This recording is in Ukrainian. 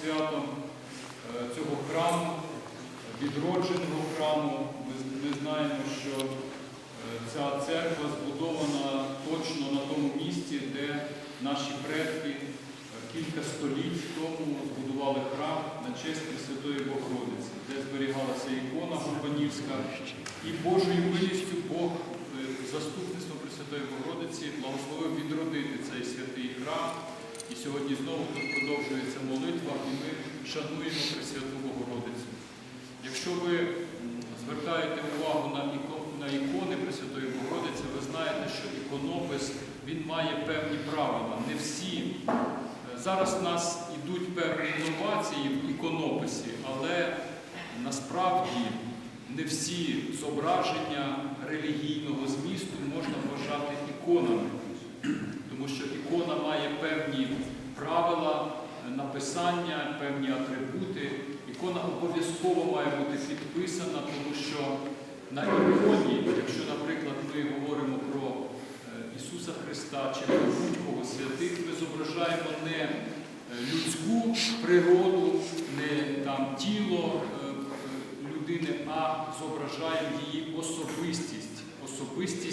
святом е, цього храму, відродженого храму. Ми, знаємо, що е, ця церква збудована точно на тому місці, де наші предки е, кілька століть тому збудували храм на честь Пресвятої Богородиці, де зберігалася ікона Гурбанівська. І Божою милістю Бог заступництво Пресвятої Богородиці благословив відродити цей святий храм. І сьогодні знову тут продовжується молитва, шануємо Пресвяту Богородицю. Якщо ви звертаєте увагу на, іко- на ікони Пресвятої Богородиці, ви знаєте, що іконопис він має певні правила. Не всі. Е, Зараз в нас ідуть певні інновації в іконописі, але насправді не всі зображення релігійного змісту можна вважати іконами, тому що ікона має певні правила написання, певні атрибути. Ікона обов'язково має бути підписана, тому що на іконі, якщо, наприклад, ми говоримо про е, Ісуса Христа чи про будь-кого святих, ми зображаємо не е, людську природу, не там тіло е, людини, а зображаємо її особистість, особистість